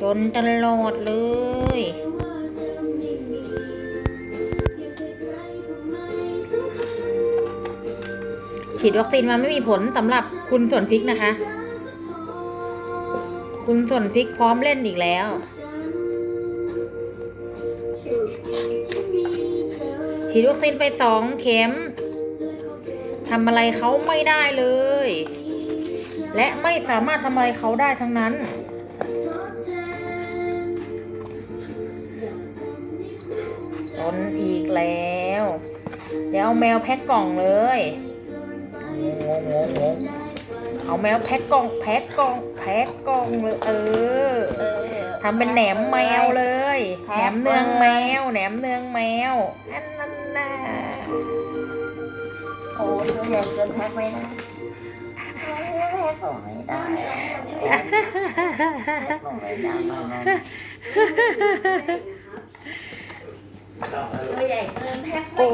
จนตลอดเลย ฉีดวัคซีนมาไม่มีผลสำหรับคุณส่วนพริกนะคะ คุณส่วนพริกพร้อมเล่นอีกแล้วฉีดวัคซีนไปสองเข็มทำอะไรเขาไม่ได้เลย และไม่สามารถทำอะไรเขาได้ทั้งนั้น แล้ว เดี๋ยวเอาแมวแพ็คกล่องเลยงงงงงเอาแมวแพ็คกล่องแพ็คกล่องแพ็คกล่องเลยเออทำเป็นแหนมแมวเลยแหนมเนืองแมวแหนมเนืองแมวอันนั้นน่ะโอ้ยตัวใหญ่เกินแพ็คไม่ได้แพ็คของไม่ได้แพ็คของไม่ได้ ตัวใหญ่เกินแพ็คไม่โอ้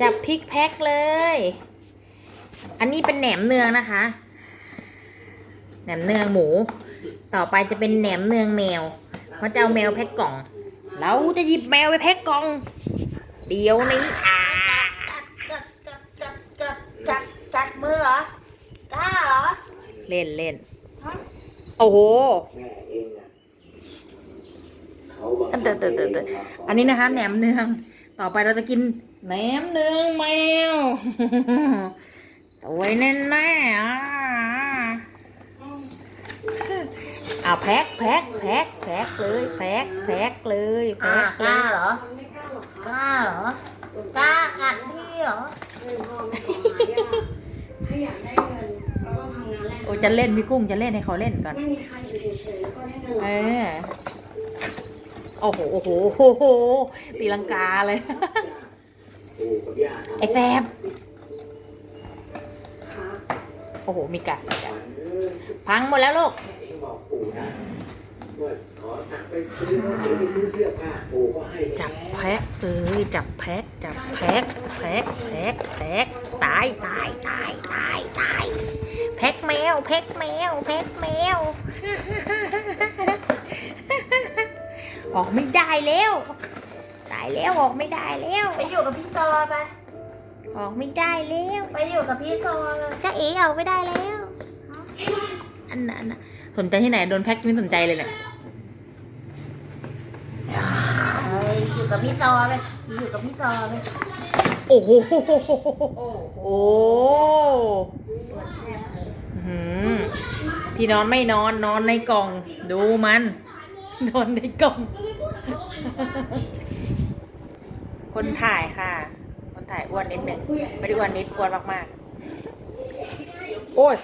จับพริกแพ็คเลย อันนี้เป็นแหนมเนืองนะคะ แหนมเนืองหมู ต่อไปจะเป็นแหนมเนืองแมว เพราะจะเอาแมวแพ็คกล่อง เราจะหยิบแมวไปแพ็คกล่อง เดี๋ยวนี้อ่ากัดกัดกัดกัดกัดกัดมือเหรอกล้าเหรอ เล่นเล่นฮะโอ้โหอัน เตอเตอเตอเตออันนี้นะคะแหนมเนือง ต่อไปเราจะกินแหนมเนืองแมวตัวแน่นแน่ๆอะอะแพ็คแพ็คแพ็คแพ็คเลยแพ็คแพ็คเลยอ่าแพ็คกเลล้ายเหรอกล้าเหรอกล้ากัดพี่เหรอถ้าอยากได้เงินก็ต้องทำงานแรกโอ้จะเล่นพี่กุ้งจะเล่นให้เขาเล่นก่อนไม่มีใครอยู่เฉยๆแล้วก็ได้เงินเออ โอ้โหโอ้โหโอ้โหตีลังกาเลย ไอ้แซมค่ะโอ้โห มีกัดมีกัดพังหมดแล้วลูกจับแพ็คเอ้ยจับแพ็คจับแพ็คแพ็คแพ็คแพ็คตายตายตายตายตายแพ็คแมวแพ็คแมวแพ็คแมว ออกไม่ได้แล้วตายแล้วออกไม่ได้แล้วไปอยู่กับพี่ซอไปออกไม่ได้แล้วไปอยู่กับพี่ซอเลยจ้าเอ๋ออกไม่ได้แล้วอันนั้นอันน่ะสนใจที่ไหนโดนแพ็คไม่สนใจเลยเนี่ยเอ้ยอยู่กับพี่ซอไปอยู่กับพี่ซอไปโอ้โหโอ้โหโอ้ปวดแน่เลยหืมที่นอนไม่นอนนอนในกล่อง ดูมัน นอนในกล่อง คนถ่ายค่ะ คนถ่ายอ้วนนิดหนึ่งไม่ได้อ้วนนิดอ้วนมากๆ โอ้ย